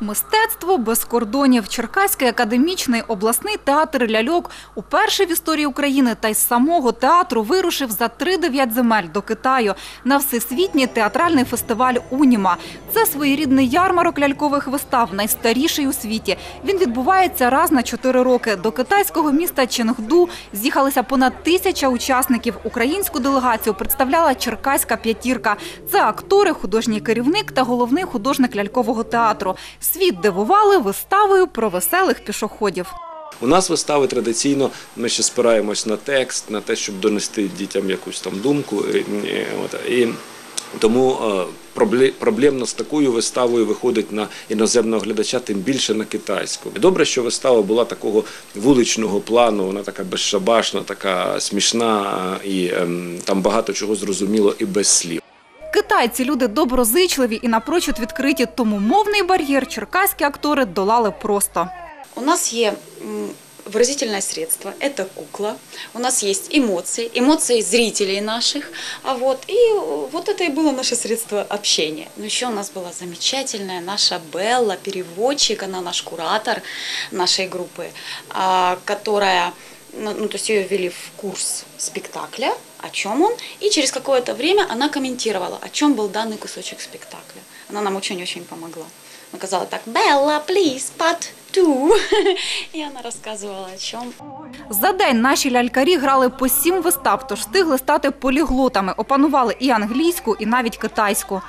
Мистецтво без кордонів. Черкаський академічний обласний театр ляльок уперше в історії України та й самого театру вирушив за 3-9 земель до Китаю на всесвітній театральний фестиваль Уніма. Це своєрідний ярмарок лялькових вистав, найстаріший у світі. Він відбувається раз на 4 роки. До китайського міста Ченгду з'їхалися понад тисяча учасників. Українську делегацію представляла Черкаська п'ятірка. Це актори, художній керівник та головний художник лялькового театру. Світ дивували виставою про веселих пішоходів. У нас вистави традиційно ми ще спираємось на текст, на те, щоб донести дітям якусь там думку. І, і, от, і тому е, проблемно з такою виставою виходить на іноземного глядача, тим більше на китайську. Добре, що вистава була такого вуличного плану, вона така безшабашна, така смішна, е, і ем, там багато чого зрозуміло і без слів. Китайці люди доброзичливі і напрочуд відкриті, тому мовний бар'єр черкаські актори долали просто. У нас есть м, выразительное средство, это кукла. У нас есть эмоции, эмоции зрителей наших. А вот, и э, вот это и было наше средство общения. Но еще у нас была замечательная наша Белла, переводчик, она наш куратор нашей группы, а, которая, ну, ну, то есть ее ввели в курс спектакля, о чем он, и через какое-то время она комментировала, о чем был данный кусочек спектакля. Она нам очень-очень помогла. Она сказала так, Белла, please, part two. И она рассказывала о чем. За день наші лялькарі грали по сім вистав, тож встигли стати поліглотами, опанували і англійську, і навіть китайську.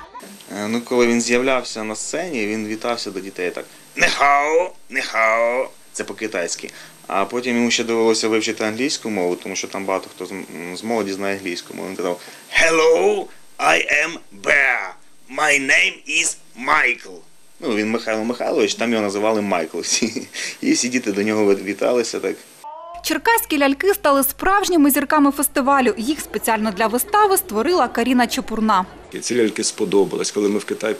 Е, Ну, коли він з'являвся на сцені, він вітався до дітей так: нехао, нехао. Це по-китайськи. А потім йому ще довелося вивчити англійську мову, тому що там багато хто з молоді знає англійську мову. Він казав Hello, I am Bear. My name is Michael. Ну, він Михайло Михайлович, там його називали Майкл всі. І всі діти до нього віталися так. Черкаські ляльки стали справжніми зірками фестивалю. Їх спеціально для вистави створила Каріна Чепурна. Ці ляльки сподобались. Коли ми в Китай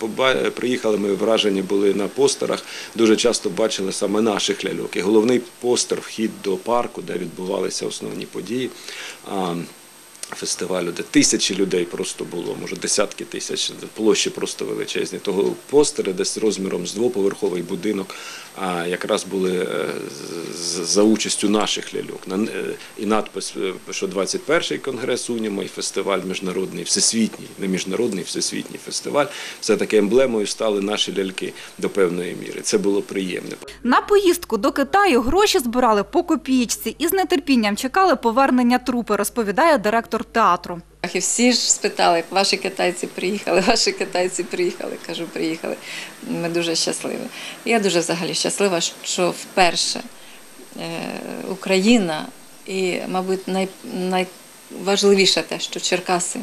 приїхали, ми вражені були на постерах. Дуже часто бачили саме наших ляльок. І головний постер вхід до парку, де відбувалися основні події. Фестивалю, де тисячі людей просто було, може десятки тисяч, площі просто величезні. Того постери десь розміром з двоповерховий будинок, а якраз були е, за участю наших ляльок. Е, І надпис, е, що 21-й конгрес Уніма і фестиваль міжнародний, всесвітній, не міжнародний, всесвітній фестиваль. Все таки емблемою стали наші ляльки до певної міри. Це було приємно. На поїздку до Китаю гроші збирали по копієчці і з нетерпінням чекали повернення трупи, розповідає директор театру. І всі ж спитали, ваші китайці приїхали, ваші китайці приїхали. Кажу, приїхали. Ми дуже щасливі. Я дуже взагалі щаслива, що вперше е, Україна і, мабуть, най, найважливіше те, що Черкаси,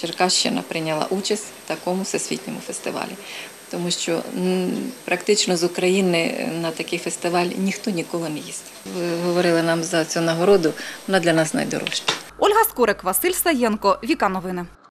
Черкащина прийняла участь в такому всесвітньому фестивалі. Тому що практично з України на такий фестиваль ніхто ніколи не їсть. Ви говорили нам за цю нагороду, вона для нас найдорожча. Ольга Скорик, Василь Саєнко, Віка Новини.